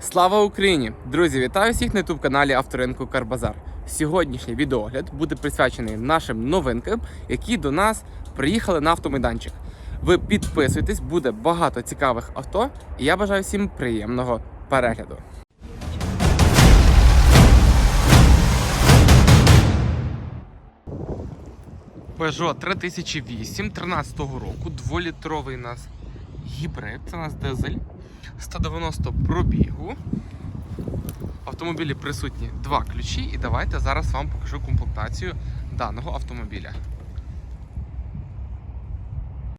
Слава Україні! Друзі, вітаю всіх на youtube каналі Авторинку Карбазар. Сьогоднішній відеогляд буде присвячений нашим новинкам, які до нас приїхали на автомайданчик. Ви підписуйтесь, буде багато цікавих авто, і я бажаю всім приємного перегляду. Peugeot 3008 13 року, 2-літровий у нас гібрид, це у нас дизель, 190 пробігу. В автомобілі присутні два ключі, і давайте зараз вам покажу комплектацію даного автомобіля.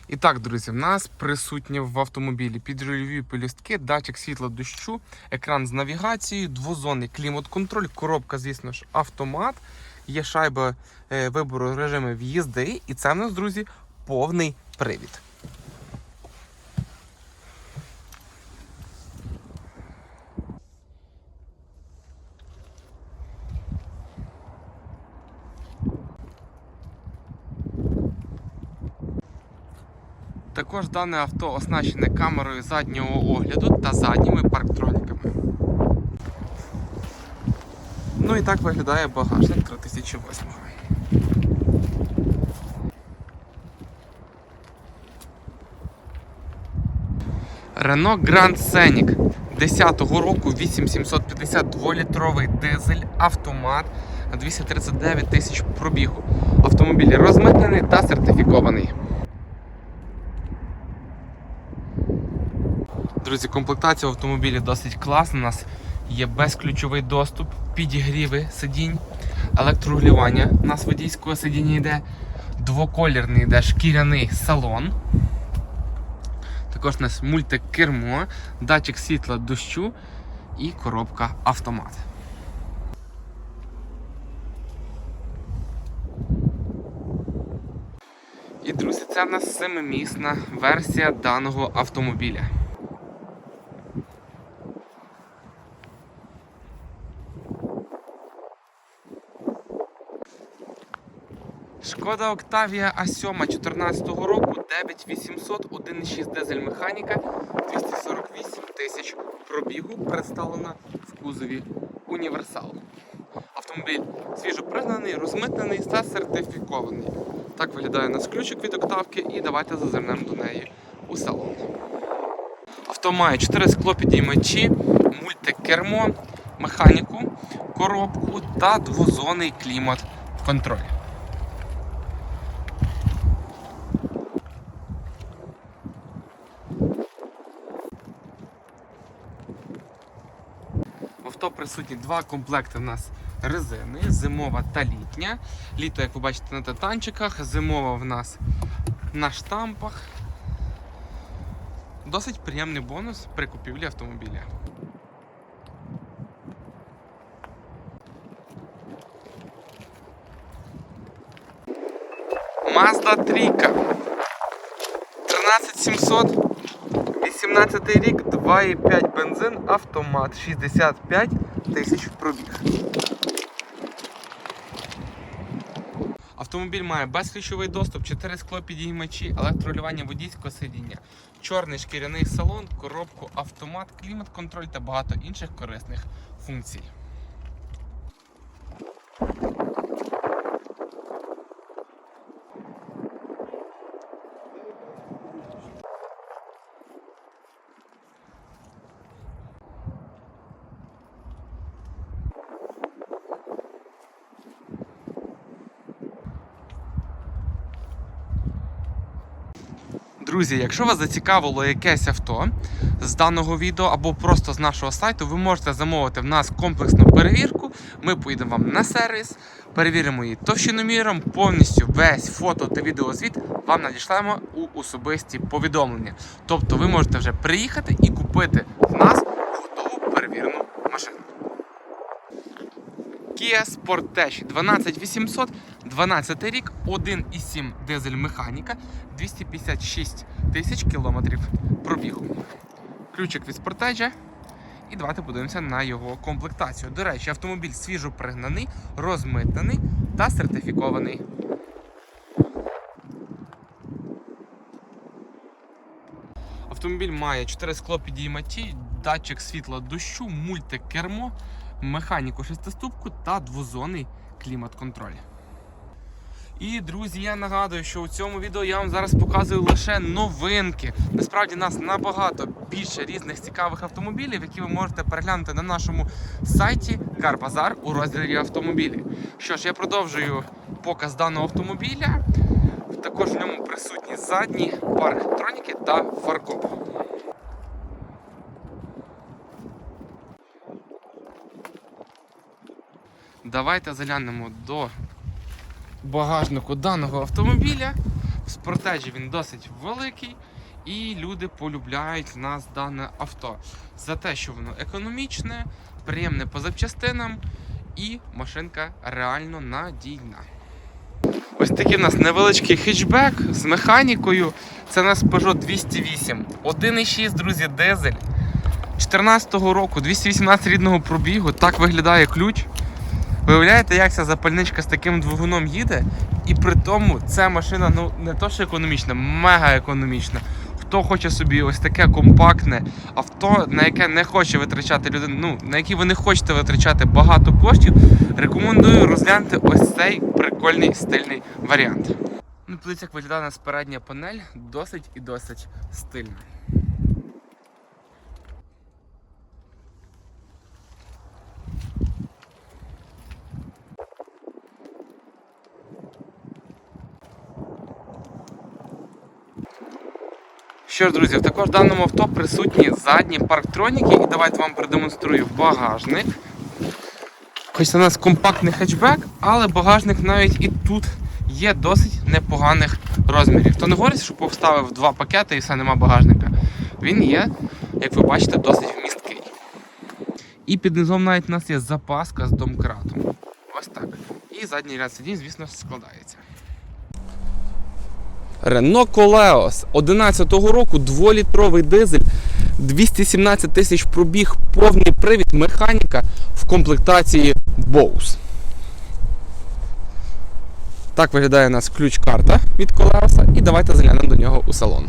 І так, друзі, в нас присутні в автомобілі підрульові пелюстки, датчик світла дощу, екран з навігацією, двозонний клімат-контроль, коробка, звісно ж, автомат. Є шайба е, вибору режимів їзди, і це в нас, друзі, повний привід. Також дане авто оснащене камерою заднього огляду та задніми парктроніками. Ну і так виглядає багажник 3008. Renault Grand Scenic 10-го року 8752 літровий дизель автомат на 239 тисяч пробігу. Автомобіль розмитнений та сертифікований. Друзі, комплектація в автомобілі досить класна. У нас є безключовий доступ, підігріви сидінь, електрорегулювання. У нас водійського сидіння йде, двоколірний йде шкіряний салон. Також у нас мультикермо, датчик світла дощу і коробка автомат. І, друзі, це в нас семимісна версія даного автомобіля. Шкода Октавія А7 14 року 9800 1.6 дизель механіка 248 тисяч пробігу представлена в кузові універсал. Автомобіль свіжо пригнаний, розмитнений та сертифікований. Так виглядає у нас ключик від октавки і давайте зазирнемо до неї у салон. Авто має 4 склопідіймачі, мультикермо, механіку, коробку та двозонний клімат-контроль. Авто присутні два комплекти у нас резини, зимова та літня. Літо, як ви бачите, на титанчиках, зимова в нас на штампах. Досить приємний бонус при купівлі автомобіля. Mazda 3. 13700 18 рік, 2,5 бензин, автомат, 65 тисяч пробіг. Автомобіль має безключовий доступ, 4 склопідіймачі, електролювання водійського сидіння, чорний шкіряний салон, коробку автомат, клімат-контроль та багато інших корисних функцій. Друзі, якщо вас зацікавило якесь авто з даного відео або просто з нашого сайту, ви можете замовити в нас комплексну перевірку. Ми поїдемо вам на сервіс, перевіримо її товщиноміром, повністю весь фото та відеозвіт вам надішлемо у особисті повідомлення. Тобто ви можете вже приїхати і купити в нас готову перевірену машину. Kia Sportage 12800, 12 рік, 1,7 дизель механіка, 256 тисяч кілометрів пробігу. Ключик від Sportage. І давайте подивимося на його комплектацію. До речі, автомобіль свіжо пригнаний, розмитнений та сертифікований. Автомобіль має 4 склопідіймачі, датчик світла дощу, мультикермо, механіку шестиступку та двозонний клімат-контроль. І друзі, я нагадую, що у цьому відео я вам зараз показую лише новинки. Насправді нас набагато більше різних цікавих автомобілів, які ви можете переглянути на нашому сайті Карбазар у розділі автомобілі. Що ж, я продовжую показ даного автомобіля. Також в ньому присутні задні парктроніки та фаркоп. Давайте заглянемо до багажнику даного автомобіля. В спортежі він досить великий, і люди полюбляють в нас дане авто за те, що воно економічне, приємне по запчастинам і машинка реально надійна. Ось такий в нас невеличкий хетчбек з механікою. Це у нас Peugeot 208. 1,6, друзі, дизель. 14-го року, 218 рідного пробігу. Так виглядає ключ. Виявляєте, як ця запальничка з таким двигуном їде, і при тому ця машина ну не то, що економічна, мега економічна. Хто хоче собі ось таке компактне авто, на яке не хоче витрачати людина, ну на яке ви не хочете витрачати багато коштів, рекомендую розглянути ось цей прикольний стильний варіант. Ну, подивіться, як виглядає нас передня панель, досить і досить стильна. Що ж, друзі, також в даному авто присутні задні парктроніки, і давайте вам продемонструю багажник. Хоч у нас компактний хетчбек, але багажник навіть і тут є досить непоганих розмірів. То не говорить, що поставив два пакети і все нема багажника. Він є, як ви бачите, досить вмісткий. І під низом навіть у нас є запаска з домкратом. Ось так. І задній ряд сидінь, звісно, складається. Renault Koleos 11-го року 2-літровий дизель, 217 тисяч пробіг, повний привід, механіка в комплектації Bose. Так виглядає у нас ключ-карта від Колеоса. І давайте заглянемо до нього у салон.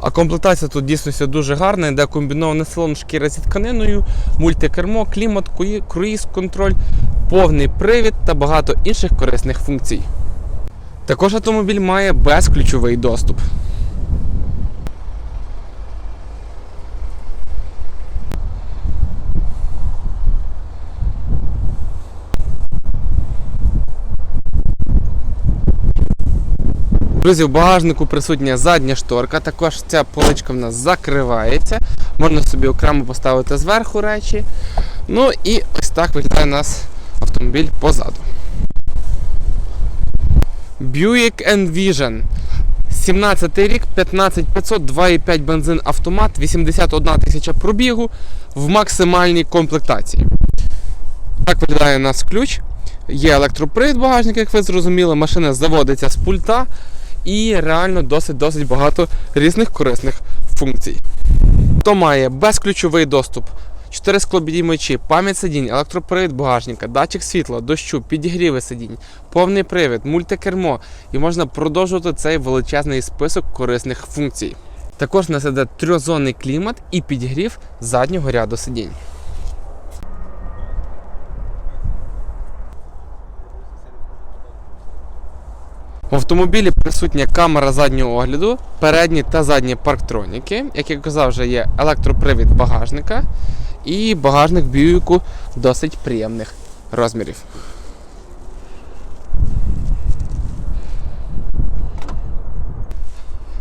А комплектація тут дійсно дуже гарна, йде комбінований салон шкіра зі тканиною, мультикермо, клімат, круїз контроль, повний привід та багато інших корисних функцій. Також автомобіль має безключовий доступ. Друзі, в багажнику присутня задня шторка, також ця поличка в нас закривається. Можна собі окремо поставити зверху речі. Ну і ось так виглядає у нас автомобіль позаду. Buick Envision. 17 рік, 15500, 2,5 бензин автомат, 81 тисяча пробігу в максимальній комплектації. Так виглядає у нас ключ. Є електропривід багажник, як ви зрозуміли, машина заводиться з пульта і реально досить-досить багато різних корисних функцій. То має безключовий доступ 4 склопідіймачі, пам'ять сидінь, електропривід багажника, датчик світла, дощу, підігріви сидінь, повний привід, мультикермо і можна продовжувати цей величезний список корисних функцій. Також нас іде трьохзонний клімат і підігрів заднього ряду сидінь. В автомобілі присутня камера заднього огляду, передні та задні парктроніки. Як я казав, вже є електропривід багажника і багажник Бьюіку досить приємних розмірів.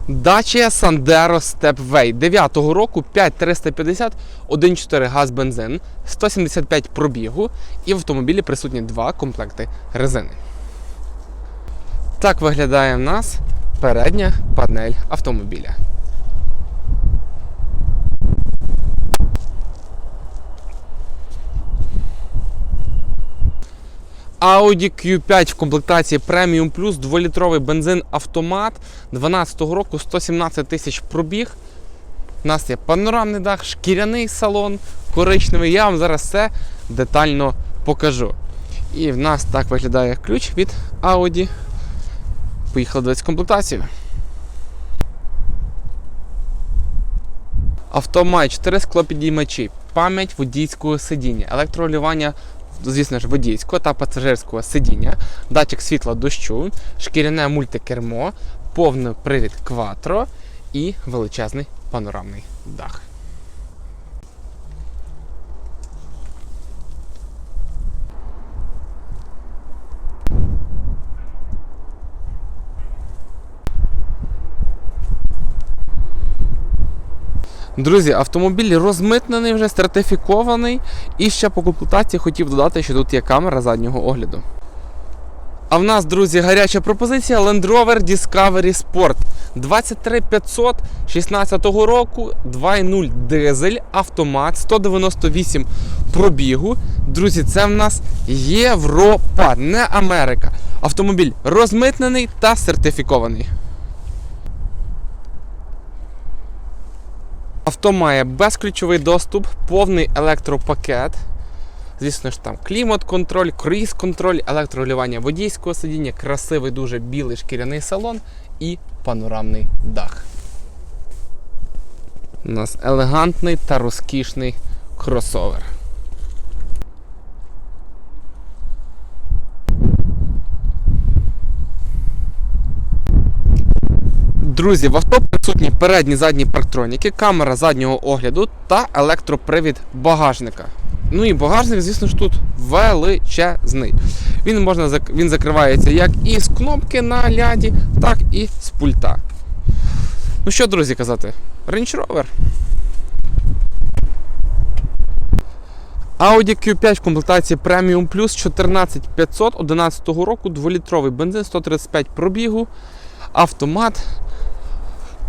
Dacia Sandero Stepway 9 року 5350 1.4 газ бензин, 175 пробігу і в автомобілі присутні два комплекти резини. Так виглядає в нас передня панель автомобіля. Audi Q5 в комплектації Premium Plus, 2-літровий бензин автомат 12 року 117 тисяч пробіг. У нас є панорамний дах, шкіряний салон, коричневий. Я вам зараз все детально покажу. І в нас так виглядає ключ від Audi. Поїхали дивитися комплектацію. Авто має 4 склопідіймачі, пам'ять водійського сидіння, електролювання, звісно ж, водійського та пасажирського сидіння, датчик світла дощу, шкіряне мультикермо, повний привід кватро і величезний панорамний дах. Друзі, автомобіль розмитнений, вже сертифікований. І ще по комплектації хотів додати, що тут є камера заднього огляду. А в нас, друзі, гаряча пропозиція Land Rover Discovery Sport 23500 16 року, 2.0 дизель, автомат, 198 пробігу. Друзі, це в нас Європа, не Америка. Автомобіль розмитнений та сертифікований. Авто має безключовий доступ, повний електропакет. Звісно ж, там клімат-контроль, круїз-контроль, електролювання водійського сидіння, красивий дуже білий шкіряний салон і панорамний дах. У нас елегантний та розкішний кросовер. Друзі, в авто присутні передні задні парктроніки, камера заднього огляду та електропривід багажника. Ну і багажник, звісно ж, тут величезний. Він можна він закривається як і з кнопки на ляді, так і з пульта. Ну що, друзі, казати? Range Rover. Audi Q5 в комплектації Premium Plus 14500 11 року, 2-літровий бензин, 135 пробігу, автомат,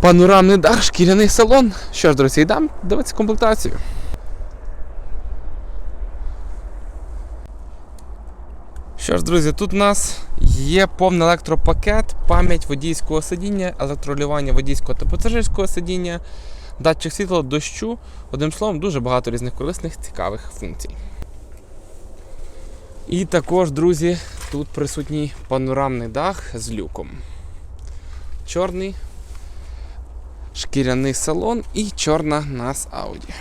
панорамний дах, шкіряний салон. Що ж, друзі, йдемо дивитися комплектацію. Що ж, друзі, тут у нас є повний електропакет, пам'ять водійського сидіння, електролювання водійського та пасажирського сидіння, датчик світла, дощу. Одним словом, дуже багато різних корисних, цікавих функцій. І також, друзі, тут присутній панорамний дах з люком. Чорний шкіряний салон і чорна нас Audi.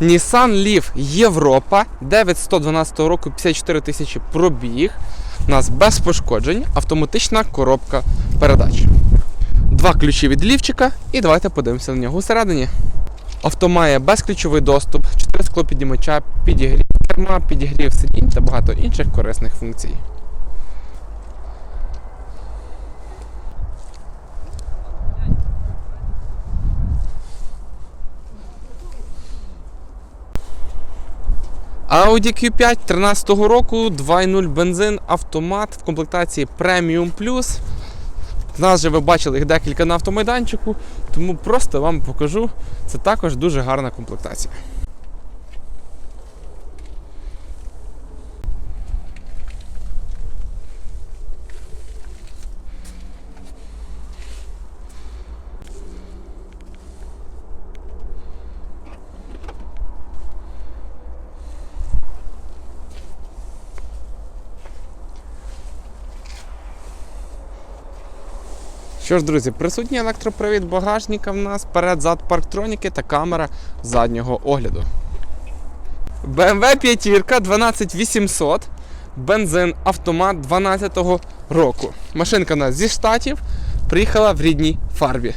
Nissan Leaf Європа 9112 року 54 тисячі пробіг. У нас без пошкоджень, автоматична коробка передач. Два ключі від лівчика, і давайте подивимося на нього всередині. Авто має безключовий доступ, 4 склопідіймача, підігрів керма, підігрів сидінь та багато інших корисних функцій. Audi Q5 13 року, 2.0 бензин, автомат в комплектації Premium Plus. Нас же ви бачили їх декілька на автомайданчику, тому просто вам покажу. Це також дуже гарна комплектація. Що ж, друзі, присутній електропривід багажника в нас, перед-зад парктроніки та камера заднього огляду. BMW 5 12800, бензин автомат 12-го року. Машинка у нас зі штатів, приїхала в рідній фарбі.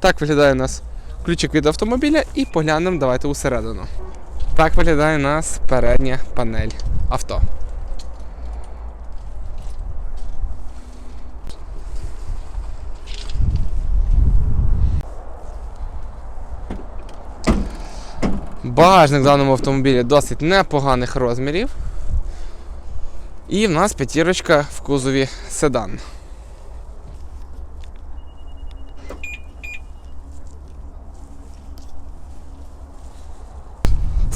Так виглядає у нас ключик від автомобіля і поглянемо давайте усередину. Так виглядає у нас передня панель авто. Багажник в даному автомобілі досить непоганих розмірів. І в нас п'ятірочка в кузові седан.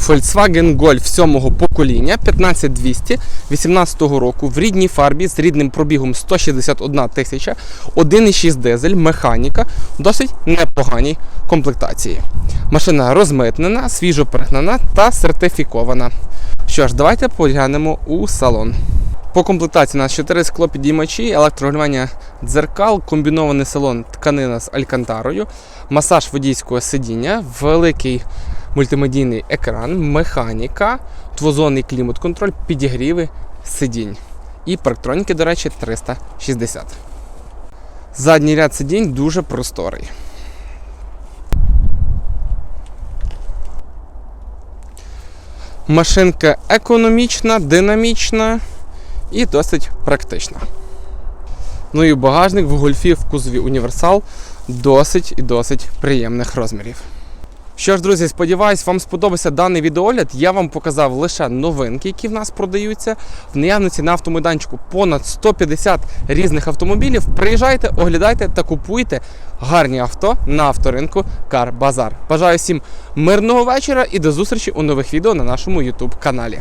Volkswagen Golf 7-го покоління 15200 18 року в рідній фарбі з рідним пробігом 161 тисяча, 1,6 дизель, механіка в досить непоганій комплектації. Машина розмитнена, свіжо пригнана та сертифікована. Що ж, давайте поглянемо у салон. По комплектації у нас 4 склопідіймачі, електрорегулювання дзеркал, комбінований салон тканина з алькантарою, масаж водійського сидіння, великий мультимедійний екран, механіка, двозонний клімат-контроль, підігріви сидінь. І парктроніки, до речі, 360. Задній ряд сидінь дуже просторий. Машинка економічна, динамічна і досить практична. Ну і багажник в гольфі в кузові універсал досить і досить приємних розмірів. Що ж, друзі, сподіваюсь, вам сподобався даний відеогляд. Я вам показав лише новинки, які в нас продаються. В наявності на автомайданчику понад 150 різних автомобілів. Приїжджайте, оглядайте та купуйте гарні авто на авторинку Кар Базар. Бажаю всім мирного вечора і до зустрічі у нових відео на нашому YouTube каналі.